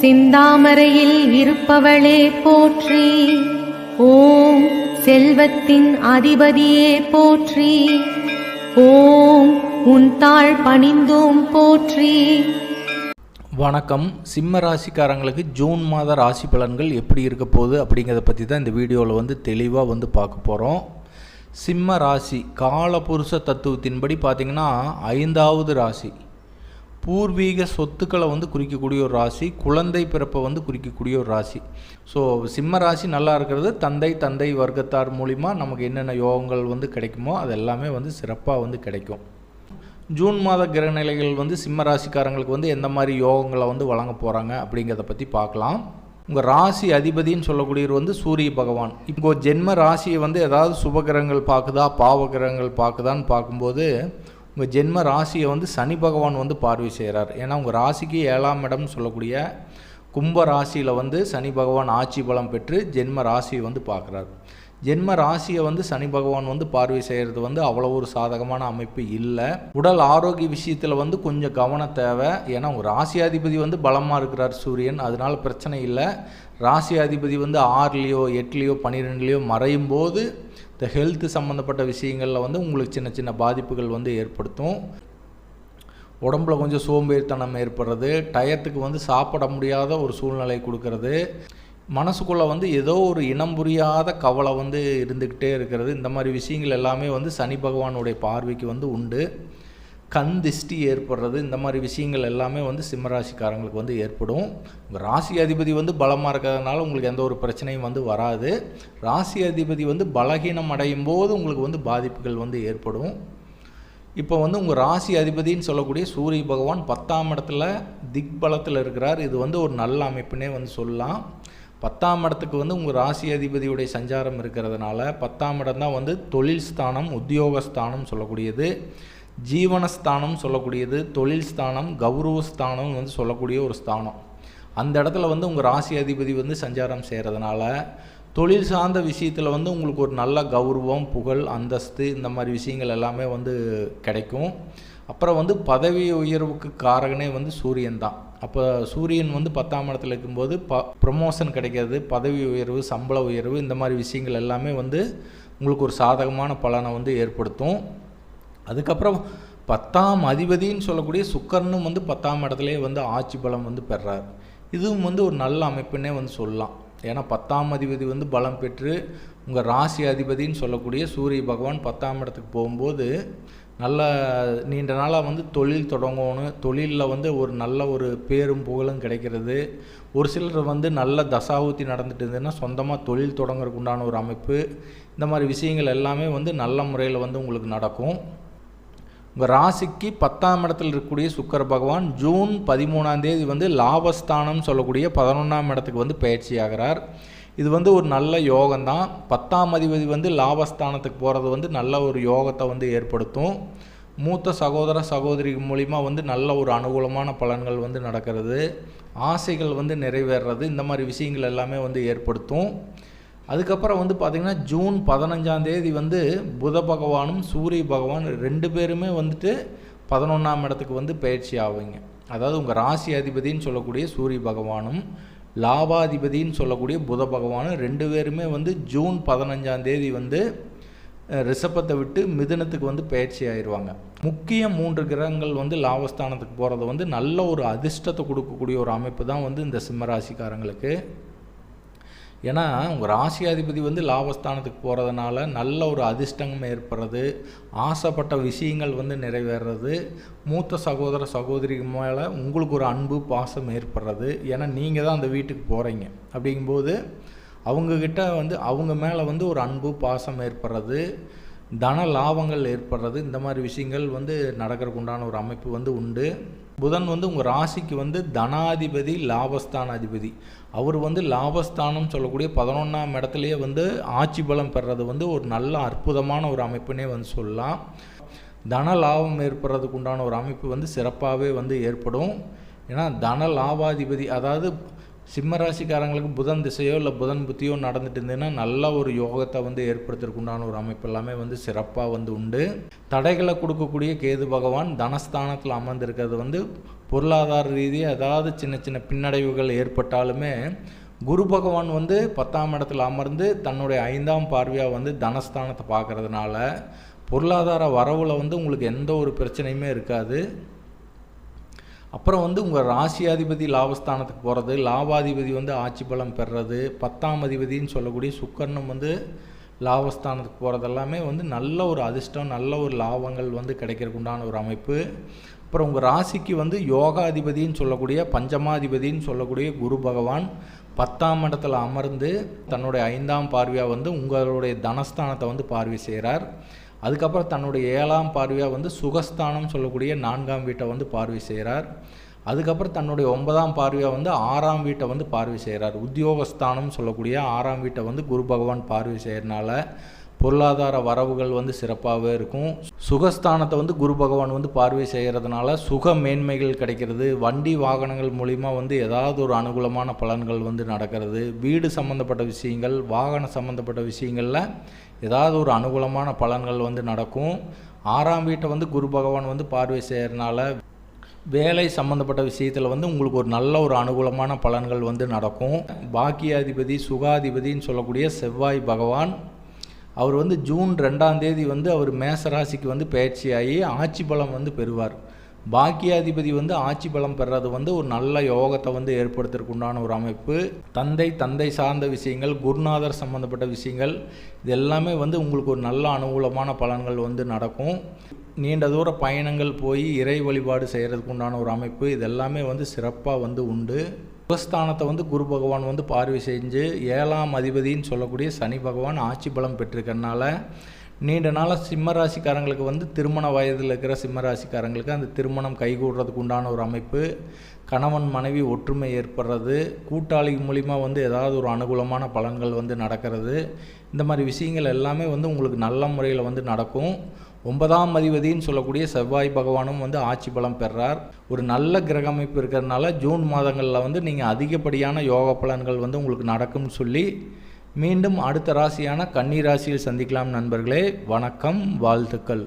சிந்தாமரையில் இருப்பவளே போற்றி. ஓம் செல்வத்தின் அதிபதியே போற்றி. ஓம் உன் தாழ் பணிந்தோம் போற்றி. வணக்கம். சிம்ம ராசிக்காரங்களுக்கு ஜூன் மாத ராசி பலன்கள் எப்படி இருக்க போகுது அப்படிங்கிறத பற்றி தான் இந்த வீடியோவில் வந்து தெளிவாக வந்து பார்க்க போகிறோம் சிம்ம ராசி காலபுருஷ தத்துவத்தின்படி பார்த்திங்கன்னா ஐந்தாவது ராசி. பூர்வீக சொத்துக்களை வந்து குறிக்கக்கூடிய ஒரு ராசி குழந்தை பிறப்பை வந்து குறிக்கக்கூடிய ஒரு ராசி. ஸோ சிம்ம ராசி நல்லா இருக்கிறது. தந்தை தந்தை வர்க்கத்தார் மூலிமா நமக்கு என்னென்ன யோகங்கள் வந்து கிடைக்குமோ அது எல்லாமே வந்து சிறப்பாக வந்து கிடைக்கும். ஜூன் மாத கிரகநிலைகள் வந்து சிம்ம ராசிக்காரங்களுக்கு வந்து எந்த மாதிரி யோகங்களை வந்து வழங்க போகிறாங்க அப்படிங்கிறத பற்றி பார்க்கலாம். உங்கள் ராசி அதிபதின்னு சொல்லக்கூடியவர் வந்து சூரிய பகவான். இப்போ ஜென்ம ராசியை வந்து ஏதாவது சுபகிரகங்கள் பார்க்குதா பாவகிரகங்கள் பார்க்குதான்னு பார்க்கும்போது உங்கள் ஜென்ம ராசியை வந்து சனி பகவான் வந்து பார்வை செய்கிறார் ஏன்னா உங்கள் ராசிக்கு ஏழாம் இடம்னு சொல்லக்கூடிய கும்ப ராசியில் வந்து சனி பகவான் ஆட்சி பலம் பெற்று ஜென்ம ராசியை வந்து பார்க்குறார். ஜென்ம ராசியை வந்து சனி பகவான் வந்து பார்வை செய்கிறது வந்து அவ்வளோ ஒரு சாதகமான அமைப்பு இல்லை. உடல் ஆரோக்கிய விஷயத்தில் வந்து கொஞ்சம் கவனம் தேவை. ஏன்னா உங்கள் ராசியாதிபதி வந்து பலமாக இருக்கிறார் சூரியன். அதனால் பிரச்சனை இல்லை. ராசியாதிபதி வந்து ஆறுலேயோ எட்டுலேயோ பன்னிரெண்டுலேயோ மறையும் போது இந்த ஹெல்த் சம்மந்தப்பட்ட விஷயங்களில் வந்து உங்களுக்கு சின்ன சின்ன பாதிப்புகள் வந்து ஏற்படுத்தும். உடம்புல கொஞ்சம் சோம்பேறித்தனம் ஏற்படுறது. டயத்துக்கு வந்து சாப்பிட முடியாத ஒரு சூழ்நிலை கொடுக்கறது. மனசுக்குள்ளே வந்து ஏதோ ஒரு இனம் புரியாத கவலை வந்து இருந்துக்கிட்டே இருக்கிறது. இந்த மாதிரி விஷயங்கள் எல்லாமே வந்து சனி பகவானுடைய பார்வைக்கு வந்து உண்டு. கண் திஷ்டி ஏற்படுறது இந்த மாதிரி விஷயங்கள் எல்லாமே வந்து சிம்மராசிக்காரங்களுக்கு வந்து ஏற்படும். ராசி அதிபதி வந்து பலமாக இருக்கிறதுனால உங்களுக்கு எந்த ஒரு பிரச்சனையும் வந்து வராது. ராசி அதிபதி வந்து பலகீனம் அடையும் போது உங்களுக்கு வந்து பாதிப்புகள் வந்து ஏற்படும். இப்போ வந்து உங்கள் ராசி அதிபதின்னு சொல்லக்கூடிய சூரிய பகவான் பத்தாம் இடத்துல திக்பலத்தில் இருக்கிறார். இது வந்து ஒரு நல்ல அமைப்புனே வந்து சொல்லலாம். பத்தாம் இடத்துக்கு வந்து உங்கள் ராசி அதிபதியுடைய சஞ்சாரம் இருக்கிறதுனால பத்தாம் இடம் தான் வந்து தொழில் ஸ்தானம் உத்தியோகஸ்தானம் சொல்லக்கூடியது. ஜீவனஸ்தானம் சொல்லக்கூடியது தொழில் ஸ்தானம் கௌரவ ஸ்தானம் வந்து சொல்லக்கூடிய ஒரு ஸ்தானம். அந்த இடத்துல வந்து உங்கள் ராசி அதிபதி வந்து சஞ்சாரம் செய்கிறதுனால தொழில் சார்ந்த விஷயத்தில் வந்து உங்களுக்கு ஒரு நல்ல கௌரவம் புகழ் அந்தஸ்து இந்த மாதிரி விஷயங்கள் எல்லாமே வந்து கிடைக்கும். அப்புறம் வந்து பதவி உயர்வுக்கு காரகனே வந்து சூரியன் தான். அப்போ சூரியன் வந்து பத்தாம் இடத்துல இருக்கும்போது ப ப்ரொமோஷன் கிடைக்கிறது பதவி உயர்வு சம்பள உயர்வு இந்த மாதிரி விஷயங்கள் எல்லாமே வந்து உங்களுக்கு ஒரு சாதகமான பலனை வந்து ஏற்படுத்தும். அதுக்கப்புறம் பத்தாம் அதிபதின்னு சொல்லக்கூடிய சுக்கரனும் வந்து பத்தாம் இடத்துலேயே வந்து ஆட்சி பலம் வந்து பெறார். இதுவும் வந்து ஒரு நல்ல அமைப்புன்னே வந்து சொல்லலாம். ஏன்னா பத்தாம் அதிபதி வந்து பலம் பெற்று உங்கள் ராசி அதிபதின்னு சொல்லக்கூடிய சூரிய பகவான் பத்தாம் இடத்துக்கு போகும்போது நல்ல நீண்ட நாளாக வந்து தொழில் தொடங்கணும். தொழிலில் வந்து ஒரு நல்ல ஒரு பேரும் புகழும் கிடைக்கிறது. ஒரு சிலர் வந்து நல்ல தசாவுத்தி நடந்துட்டு இருந்ததுன்னா சொந்தமாக தொழில் தொடங்குறதுக்கு உண்டான ஒரு அமைப்பு. இந்த மாதிரி விஷயங்கள் எல்லாமே வந்து நல்ல முறையில் வந்து உங்களுக்கு நடக்கும். உங்கள் ராசிக்கு பத்தாம் இடத்தில் இருக்கக்கூடிய சுக்கர பகவான் ஜூன் பதிமூணாம் தேதி வந்து லாபஸ்தானம் சொல்லக்கூடிய பதினொன்றாம் இடத்துக்கு வந்து பயிற்சி ஆகிறார். இது வந்து ஒரு நல்ல யோகம்தான். பத்தாம் அதிபதி வந்து லாபஸ்தானத்துக்கு போகிறது வந்து நல்ல ஒரு யோகத்தை வந்து ஏற்படுத்தும். மூத்த சகோதர சகோதரி மூலிமா வந்து நல்ல ஒரு அனுகூலமான பலன்கள் வந்து நடக்கிறது. ஆசைகள் வந்து நிறைவேறது இந்த மாதிரி விஷயங்கள் எல்லாமே வந்து ஏற்படுத்தும். அதுக்கப்புறம் வந்து பார்த்திங்கன்னா ஜூன் பதினஞ்சாம் தேதி வந்து புத பகவானும் சூரிய பகவான் ரெண்டு பேருமே வந்துட்டு பதினொன்றாம் இடத்துக்கு வந்து பயிற்சி ஆவீங்க. அதாவது உங்கள் ராசி அதிபதின்னு சொல்லக்கூடிய சூரிய பகவானும் லாபாதிபதின்னு சொல்லக்கூடிய புத பகவானும் ரெண்டு பேருமே வந்து ஜூன் பதினஞ்சாம் தேதி வந்து ரிஷபத்தை விட்டு மிதுனத்துக்கு வந்து பயிற்சி ஆயிடுவாங்க முக்கிய மூன்று கிரகங்கள் வந்து லாபஸ்தானத்துக்கு போகிறது வந்து நல்ல ஒரு அதிர்ஷ்டத்தை கொடுக்கக்கூடிய ஒரு அமைப்பு தான் வந்து இந்த சிம்மராசிக்காரங்களுக்கு ஏன்னா உங்கள் ராசியாதிபதி வந்து லாபஸ்தானத்துக்கு போகிறதுனால நல்ல ஒரு அதிர்ஷ்டம் ஏற்படுறது ஆசைப்பட்ட விஷயங்கள் வந்து நிறைவேறது மூத்த சகோதர சகோதரி மேலே உங்களுக்கு ஒரு அன்பு பாசம் ஏற்படுறது. ஏன்னா நீங்கள் தான் அந்த வீட்டுக்கு போகிறீங்க அப்படிங்கும்போது அவங்கக்கிட்ட வந்து அவங்க மேலே வந்து ஒரு அன்பு பாசம் ஏற்படுறது தன லாபங்கள் ஏற்படுறது இந்த மாதிரி விஷயங்கள் வந்து நடக்கிறதுக்கு உண்டான ஒரு அமைப்பு வந்து உண்டு. புதன் வந்து உங்கள் ராசிக்கு வந்து தனாதிபதி லாபஸ்தான அதிபதி அவர் வந்து லாபஸ்தானம் சொல்லக்கூடிய பதினொன்றாம் இடத்துலையே வந்து ஆட்சி பலம் பெறது வந்து ஒரு நல்ல அற்புதமான ஒரு அமைப்புனே வந்து சொல்லலாம். தன லாபம் ஏற்படுறதுக்கு உண்டான ஒரு அமைப்பு வந்து சிறப்பாகவே வந்து ஏற்படும். ஏன்னா தன லாபாதிபதி அதாவது சிம்ம ராசிக்காரங்களுக்கு புதன் திசையோ இல்லை புதன் புத்தியோ நடந்துட்டு இருந்ததுன்னா நல்ல ஒரு யோகத்தை வந்து ஏற்படுத்துறதுக்குண்டான ஒரு அமைப்பு எல்லாமே வந்து சிறப்பாக வந்து உண்டு. தடைகளை கொடுக்கக்கூடிய கேது பகவான் தனஸ்தானத்தில் அமர்ந்திருக்கிறது வந்து பொருளாதார ரீதியாக ஏதாவது சின்ன சின்ன பின்னடைவுகள் ஏற்பட்டாலுமே குரு பகவான் வந்து பத்தாம் இடத்துல அமர்ந்து தன்னுடைய ஐந்தாம் பார்வையாக வந்து தனஸ்தானத்தை பார்க்கறதுனால பொருளாதார வரவில் வந்து உங்களுக்கு எந்த ஒரு பிரச்சனையுமே இருக்காது. அப்புறம் வந்து உங்கள் ராசியாதிபதி லாபஸ்தானத்துக்கு போகிறது லாபாதிபதி வந்து ஆட்சி பலம் பெறுறது பத்தாம் அதிபதின்னு சொல்லக்கூடிய சுக்கரனும் வந்து லாபஸ்தானத்துக்கு போகிறது எல்லாமே வந்து நல்ல ஒரு அதிர்ஷ்டம் நல்ல ஒரு லாபங்கள் வந்து கிடைக்கிறதுக்கு உண்டான ஒரு அமைப்பு. அப்புறம் உங்கள் ராசிக்கு வந்து யோகாதிபதின்னு சொல்லக்கூடிய பஞ்சமாதிபதின்னு சொல்லக்கூடிய குரு பகவான் பத்தாம் இடத்துல அமர்ந்து தன்னுடைய ஐந்தாம் பார்வையாக வந்து உங்களுடைய தனஸ்தானத்தை வந்து பார்வை செய்கிறார் அதுக்கப்புறம் தன்னுடைய ஏழாம் பார்வையாக வந்து சுகஸ்தானம் சொல்லக்கூடிய நான்காம் வீட்டை வந்து பார்வை செய்கிறார். அதுக்கப்புறம் தன்னுடைய ஒன்பதாம் பார்வையாக வந்து ஆறாம் வீட்டை வந்து பார்வை செய்கிறார். உத்தியோகஸ்தானம் சொல்லக்கூடிய ஆறாம் வீட்டை வந்து குரு பகவான் பார்வை செய்கிறனால பொருளாதார வரவுகள் வந்து சிறப்பாகவே இருக்கும். சுகஸ்தானத்தை வந்து குரு பகவான் வந்து பார்வை செய்கிறதுனால சுக மேன்மைகள் கிடைக்கிறது. வண்டி வாகனங்கள் மூலிமா வந்து ஏதாவது ஒரு அனுகூலமான பலன்கள் வந்து நடக்கிறது. வீடு சம்மந்தப்பட்ட விஷயங்கள் வாகன சம்மந்தப்பட்ட விஷயங்களில் ஏதாவது ஒரு அனுகூலமான பலன்கள் வந்து நடக்கும். ஆறாம் வீட்டை வந்து குரு பகவான் வந்து பார்வை செய்கிறனால வேலை சம்மந்தப்பட்ட விஷயத்தில் வந்து உங்களுக்கு ஒரு நல்ல ஒரு அனுகூலமான பலன்கள் வந்து நடக்கும். பாக்கியாதிபதி சுகாதிபதின்னு சொல்லக்கூடிய செவ்வாய் பகவான் அவர் வந்து ஜூன் ரெண்டாம் தேதி வந்து அவர் மேசராசிக்கு வந்து பயிற்சியாகி ஆட்சி பலம் வந்து பெறுவார். பாக்கியாதிபதி வந்து ஆட்சி பலம் பெறது வந்து ஒரு நல்ல யோகத்தை வந்து ஏற்படுத்துறதுக்கு உண்டான ஒரு அமைப்பு. தந்தை தந்தை சார்ந்த விஷயங்கள் குருநாதர் சம்மந்தப்பட்ட விஷயங்கள் இது எல்லாமே வந்து உங்களுக்கு ஒரு நல்ல அனுகூலமான பலன்கள் வந்து நடக்கும். நீண்ட தூர பயணங்கள் போய் இறை வழிபாடு செய்கிறதுக்கு உண்டான ஒரு அமைப்பு. இது எல்லாமே வந்து சிறப்பாக வந்து உண்டு. சுகஸ்தானத்தை வந்து குரு பகவான் வந்து பார்வை செஞ்சு ஏழாம் அதிபதின்னு சொல்லக்கூடிய சனி பகவான் ஆட்சி பலம் பெற்றிருக்கறனால நீண்ட நாளாக சிம்ம ராசிக்காரங்களுக்கு வந்து திருமண வயதில் இருக்கிற சிம்ம ராசிக்காரங்களுக்கு அந்த திருமணம் கைகூடுறதுக்கு உண்டான ஒரு அமைப்பு கணவன் மனைவி ஒற்றுமை ஏற்படுறது கூட்டாளி மூலிமா வந்து ஏதாவது ஒரு அனுகூலமான பலன்கள் வந்து நடக்கிறது. இந்த மாதிரி விஷயங்கள் எல்லாமே வந்து உங்களுக்கு நல்ல முறையில் வந்து நடக்கும். ஒன்பதாம் மதிபதின்னு சொல்லக்கூடிய செவ்வாய் பகவானும் வந்து ஆட்சி பலம் பெறார். ஒரு நல்ல கிரக அமைப்பு இருக்கிறதுனால ஜூன் மாதங்களில் வந்து நீங்கள் அதிகப்படியான யோக பலன்கள் வந்து உங்களுக்கு நடக்கும்னு சொல்லி மீண்டும் அடுத்த ராசியான கன்னி ராசியில் சந்திக்கலாம் நண்பர்களே. வணக்கம் வாழ்த்துக்கள்.